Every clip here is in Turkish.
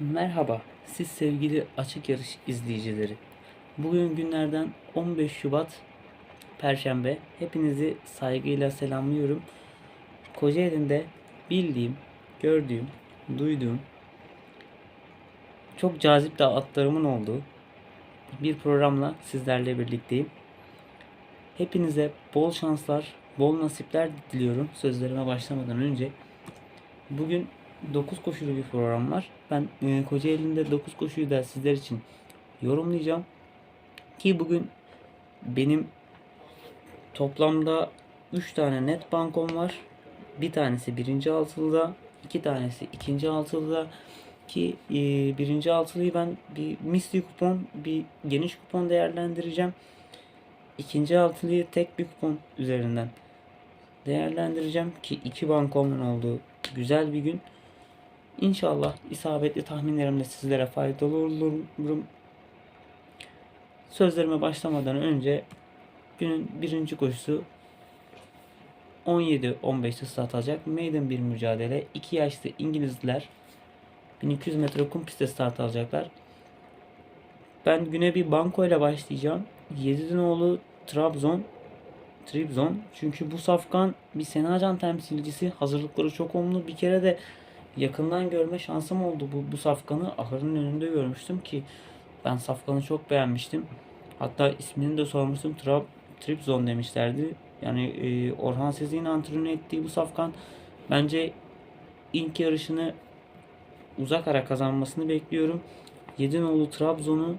Merhaba, siz sevgili açık yarış izleyicileri. Bugün günlerden 15 Şubat Perşembe. Hepinizi saygıyla selamlıyorum. Kocaeli'nde bildiğim, gördüğüm, duyduğum çok cazip de atlarımın olduğu bir programla sizlerle birlikteyim. Hepinize bol şanslar, bol nasipler diliyorum sözlerime başlamadan önce. Bugün 9 koşulu bir program var. Ben e, Kocaeli'nde 9 koşuyu da sizler için yorumlayacağım. Ki bugün benim toplamda 3 tane net bankom var. Bir tanesi birinci altılıda, iki tanesi ikinci altılıda ki e, birinci altılıyı ben bir misli kupon, bir geniş kupon değerlendireceğim. İkinci altılıyı tek bir kupon üzerinden değerlendireceğim ki iki bankomun olduğu güzel bir gün. İnşallah isabetli tahminlerimle sizlere faydalı olurum. Sözlerime başlamadan önce günün birinci koşusu 17-15'te start alacak. Maiden bir mücadele. 2 yaşlı İngilizler 1200 metre kum pistte start alacaklar. Ben güne bir banko ile başlayacağım. Yedidinoğlu Trabzon Trabzon. Çünkü bu safkan bir Senacan temsilcisi. Hazırlıkları çok olumlu. Bir kere de yakından görme şansım oldu bu, bu safkanı. Ahırın önünde görmüştüm ki ben safkanı çok beğenmiştim. Hatta ismini de sormuştum. Trab, Trabzon demişlerdi. Yani e, Orhan Sezik'in antrenör ettiği bu safkan bence ilk yarışını uzak ara kazanmasını bekliyorum. Yedinoğlu Trabzon'u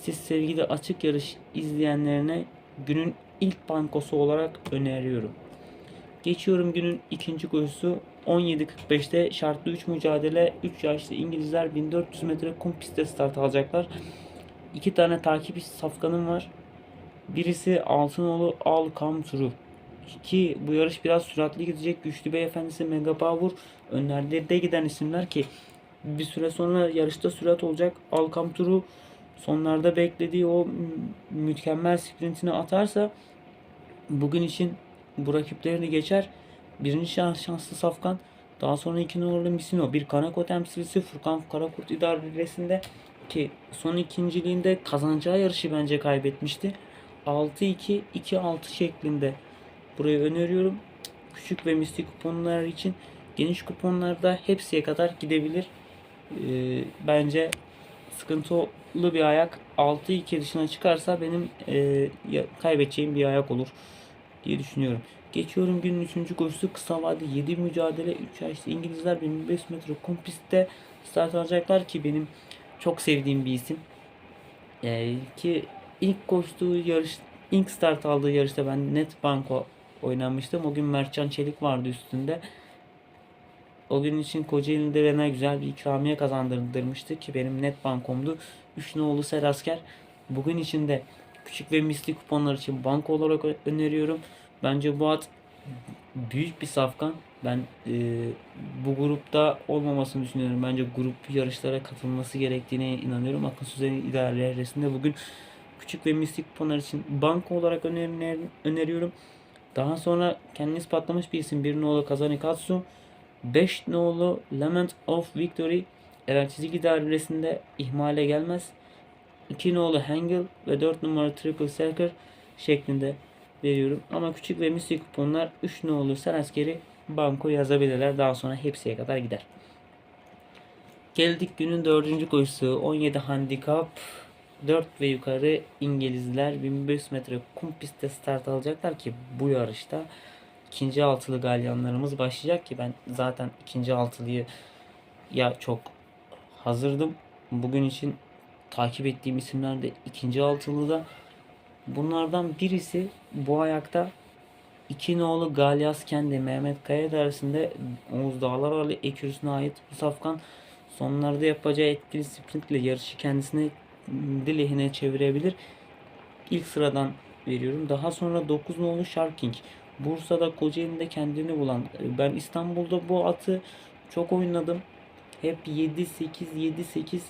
siz sevgili açık yarış izleyenlerine günün ilk bankosu olarak öneriyorum. Geçiyorum günün ikinci koşusu 17.45'te şartlı 3 mücadele 3 yaşlı İngilizler 1400 metre kum pistte start alacaklar. İki tane takip safkanım var. Birisi Altınoğlu Al True. Ki bu yarış biraz süratli gidecek. Güçlü Beyefendisi Mega Power önlerde giden isimler ki bir süre sonra yarışta sürat olacak. Al Come True sonlarda beklediği o mükemmel sprintini atarsa bugün için bu rakiplerini geçer. Birinci şans, şanslı Safkan. Daha sonra iki numaralı Misino. Bir Kanako temsilcisi Furkan Karakurt idaresinde ki son ikinciliğinde kazanacağı yarışı bence kaybetmişti. 6-2, 2-6 şeklinde burayı öneriyorum. Küçük ve mistik kuponlar için geniş kuponlarda hepsiye kadar gidebilir. Ee, bence sıkıntılı bir ayak 6-2 dışına çıkarsa benim e, kaybedeceğim bir ayak olur diye düşünüyorum. Geçiyorum günün 3. koşusu kısa vade 7 mücadele 3 yaşlı İngilizler 1500 metre kum pistte start alacaklar ki benim çok sevdiğim bir isim. Ee, ki ilk koştuğu yarış ilk start aldığı yarışta ben net banko oynamıştım. O gün Mertcan Çelik vardı üstünde. O gün için Kocaeli'de bana güzel bir ikramiye kazandırmıştı ki benim net bankomdu. 3 nolu Serasker. Bugün için de küçük ve misli kuponlar için banko olarak öneriyorum. Bence bu at büyük bir safkan. Ben e, bu grupta olmamasını düşünüyorum. Bence grup yarışlara katılması gerektiğine inanıyorum. Akın Süzen'in idaresinde bugün küçük ve mistik kuponlar için banko olarak öner öneriyorum. Daha sonra kendini ispatlamış bir isim. Bir nolu Kazanikatsu. 5 nolu Lament of Victory Eren çizgi idaresinde ihmale gelmez. 2 nolu Hangel ve 4 numara Triple Selker şeklinde veriyorum. Ama küçük ve misli kuponlar 3 ne olursa askeri banko yazabilirler. Daha sonra hepsiye kadar gider. Geldik günün dördüncü koşusu. 17 handikap 4 ve yukarı İngilizler 1500 metre kum pistte start alacaklar ki bu yarışta ikinci altılı galyanlarımız başlayacak ki ben zaten ikinci altılıyı ya çok hazırdım. Bugün için takip ettiğim isimler de ikinci altılıda Bunlardan birisi bu ayakta iki nolu Galyas kendi Mehmet Kaya dersinde Oğuz Dağlar Ali ekürüsüne ait bu safkan sonlarda yapacağı etkili sprintle yarışı kendisine lehine çevirebilir. İlk sıradan veriyorum. Daha sonra 9 nolu Sharking. Bursa'da Kocaeli'nde kendini bulan. Ben İstanbul'da bu atı çok oynadım. Hep 7 8 7 8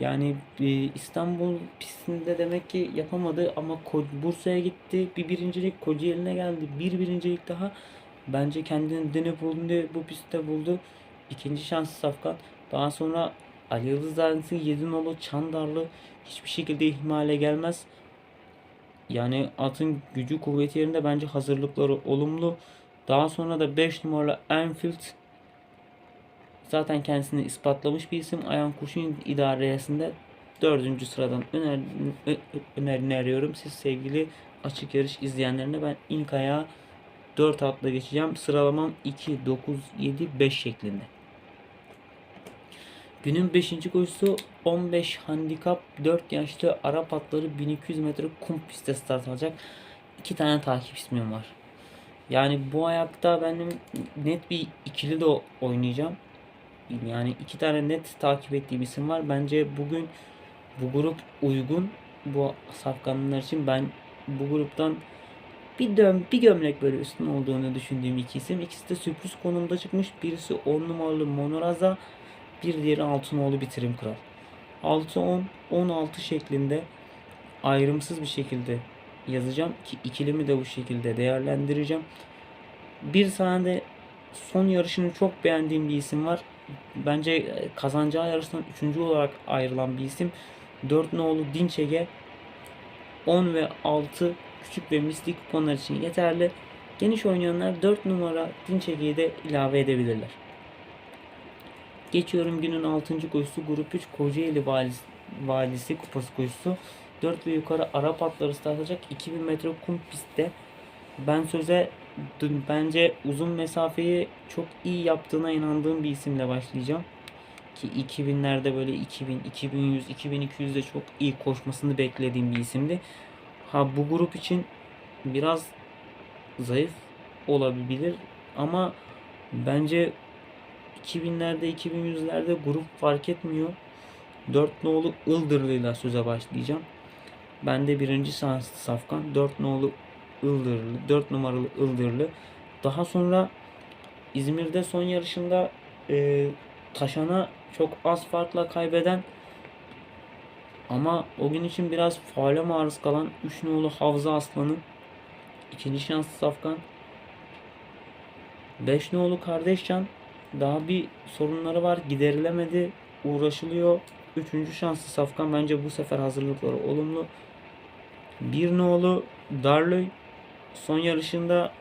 yani e, İstanbul pistinde demek ki yapamadı ama Bursa'ya gitti. Bir birincilik Kocaeli'ne geldi. Bir birincilik daha. Bence kendini dene buldu bu pistte buldu. İkinci şansı Safkan. Daha sonra Ali Yıldız Dairesi 7 nolu Çandarlı hiçbir şekilde ihmale gelmez. Yani atın gücü kuvveti yerinde bence hazırlıkları olumlu. Daha sonra da 5 numaralı Enfield zaten kendisini ispatlamış bir isim. Ayhan Kuş'un idaresinde 4. sıradan öner, ö- önerini arıyorum. Siz sevgili açık yarış izleyenlerine ben ilk ayağa 4 atla geçeceğim. Sıralamam 2, 9, 7, 5 şeklinde. Günün 5. koşusu 15 handikap 4 yaşlı Arap atları 1200 metre kum pistte start alacak. 2 tane takip ismim var. Yani bu ayakta benim net bir ikili de oynayacağım. Yani iki tane net takip ettiğim isim var. Bence bugün bu grup uygun bu safkanlar için. Ben bu gruptan bir döm bir gömlek böyle üstün olduğunu düşündüğüm iki isim. İkisi de sürpriz konumda çıkmış. Birisi 10 numaralı Monoraza, bir diğeri Altınoğlu Bitirim Kral. 6-10, 16 şeklinde ayrımsız bir şekilde yazacağım ki ikilimi de bu şekilde değerlendireceğim. Bir tane de son yarışını çok beğendiğim bir isim var. Bence e, kazanacağı yarıştan 3. olarak ayrılan bir isim. 4 nolu Dinçege 10 ve 6 küçük ve misli kuponlar için yeterli. Geniş oynayanlar 4 numara Dinçege'yi de ilave edebilirler. Geçiyorum günün 6. koşusu grup 3 Kocaeli Valisi, Valisi Kupası koşusu. 4 ve yukarı Arap atları start alacak 2000 metre kum pistte. Ben söze bence uzun mesafeyi çok iyi yaptığına inandığım bir isimle başlayacağım. Ki 2000'lerde böyle 2000, 2100, 2200'de çok iyi koşmasını beklediğim bir isimdi. Ha bu grup için biraz zayıf olabilir ama bence 2000'lerde 2100'lerde grup fark etmiyor. 4 nolu Ildırlı'yla söze başlayacağım. Ben de birinci safkan 4 nolu Ildırlı, 4 numaralı Ildırlı. Daha sonra İzmir'de son yarışında e, Taşan'a çok az farkla kaybeden ama o gün için biraz faale maruz kalan 3 nolu Havza Aslan'ın ikinci şanslı safkan 5 nolu Kardeşcan daha bir sorunları var giderilemedi uğraşılıyor. Üçüncü şanslı safkan bence bu sefer hazırlıkları olumlu. Bir nolu Darley son yarışında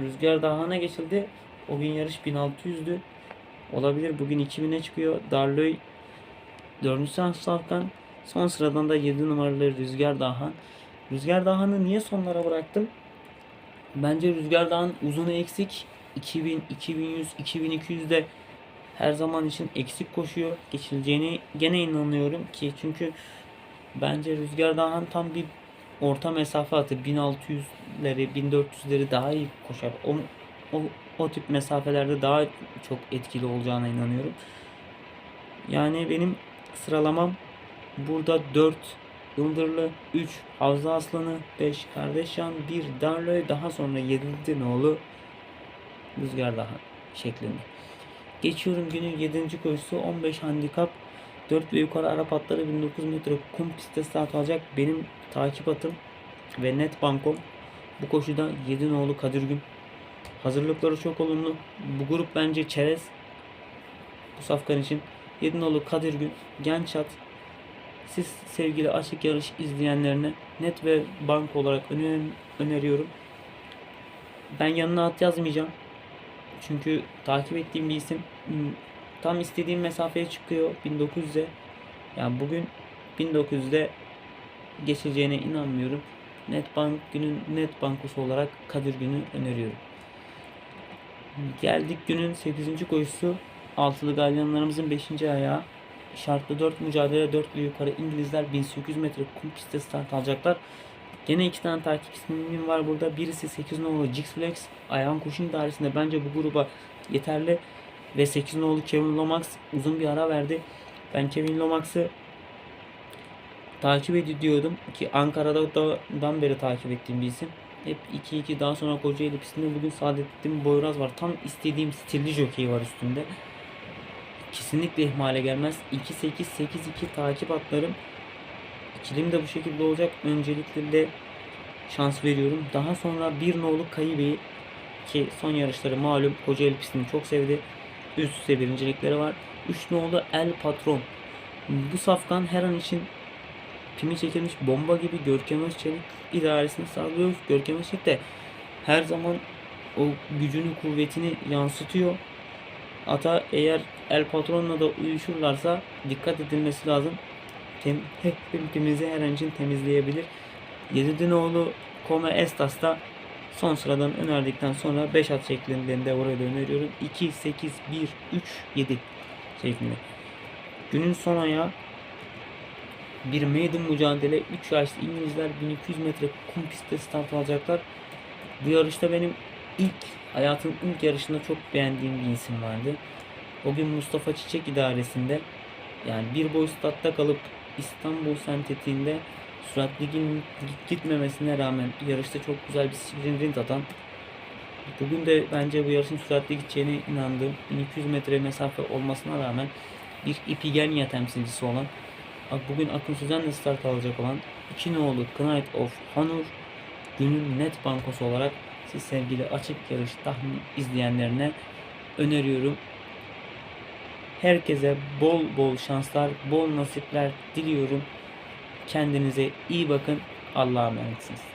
Rüzgar Dağı'na geçildi. O gün yarış 1600'dü. Olabilir bugün 2000'e çıkıyor. Darley 4. şanslı safkan. Son sıradan da 7 numaralı Rüzgar Dağhan. Rüzgar Dağhan'ı niye sonlara bıraktım? Bence Rüzgar Dağ'ın uzunu eksik. 2000, 2100, 2200'de her zaman için eksik koşuyor. Geçileceğini gene inanıyorum ki çünkü bence Rüzgar Dağhan tam bir orta mesafe atı 1600'leri 1400'leri daha iyi koşar. O, o, o tip mesafelerde daha çok etkili olacağına inanıyorum. Yani benim sıralamam burada 4 Yıldırlı, 3 Havza Aslanı, 5 Kardeşyan, 1 Darlöy, daha sonra 7 Dinoğlu Rüzgar daha şeklinde. Geçiyorum günün 7. koşusu 15 handikap 4 ve yukarı Arap atları 1900 metre kum pistte start alacak. Benim takip atım ve net bankom bu koşuda 7 nolu Kadir Gün. Hazırlıkları çok olumlu. Bu grup bence çerez. Bu safkan için 7 nolu Kadir Gün genç at. Siz sevgili açık yarış izleyenlerine net ve bank olarak öner öneriyorum. Ben yanına at yazmayacağım. Çünkü takip ettiğim bir isim hmm, tam istediğim mesafeye çıkıyor 1900'e. Yani bugün 1900'de geçeceğine inanmıyorum. Netbank günün net bankosu olarak Kadir günü öneriyorum. Geldik günün 8. koşusu. Altılı galyanlarımızın 5. ayağı. Şartlı 4 mücadele 4 ve yukarı İngilizler 1800 metre kum pistte start alacaklar. Gene iki tane takip ismim var burada. Birisi 8 nolu Jixflex. Ayağın koşun dairesinde bence bu gruba yeterli. Ve 8 nolu Kevin Lomax uzun bir ara verdi. Ben Kevin Lomax'ı takip ediyordum ki Ankara'da da dan beri takip ettiğim bir isim. Hep 2-2 daha sonra Kocaeli pistinde bugün Saadettin Boyraz var. Tam istediğim stilli jockey var üstünde. Kesinlikle ihmale gelmez. 2-8-8-2 takip atlarım. İkilim de bu şekilde olacak. Öncelikle de şans veriyorum. Daha sonra bir nolu Kayı ki son yarışları malum Kocaeli pistini çok sevdi. Üst üste birincilikleri var. 3 nolu El Patron. Bu safkan her an için pimi çekilmiş bomba gibi Görkem Özçelik idaresini sağlıyor. Görkem Özçelik de her zaman o gücünü kuvvetini yansıtıyor. Ata eğer El Patron'la da uyuşurlarsa dikkat edilmesi lazım. Tem, hep hepimizi her an için temizleyebilir. Yedidinoğlu Kome Estas da son sıradan önerdikten sonra 5 at şeklinde de oraya da öneriyorum. 2, 8, 1, 3, 7 şeklinde. Günün son ayağı bir maiden mücadele 3 yaşlı İngilizler 1200 metre kum pistte start alacaklar. Bu yarışta benim ilk hayatım ilk yarışında çok beğendiğim bir isim vardı. O gün Mustafa Çiçek idaresinde yani bir boy statta kalıp İstanbul sentetiğinde sürat ligin gitmemesine rağmen yarışta çok güzel bir sprint atan Bugün de bence bu yarışın süratli gideceğine inandığım 1200 metre mesafe olmasına rağmen bir Ipigenia temsilcisi olan bugün Akın Sözen'le start alacak olan iki nolu Knight of Honor günün net bankosu olarak siz sevgili açık yarış tahmin izleyenlerine öneriyorum. Herkese bol bol şanslar, bol nasipler diliyorum. Kendinize iyi bakın. Allah'a emanetsiniz.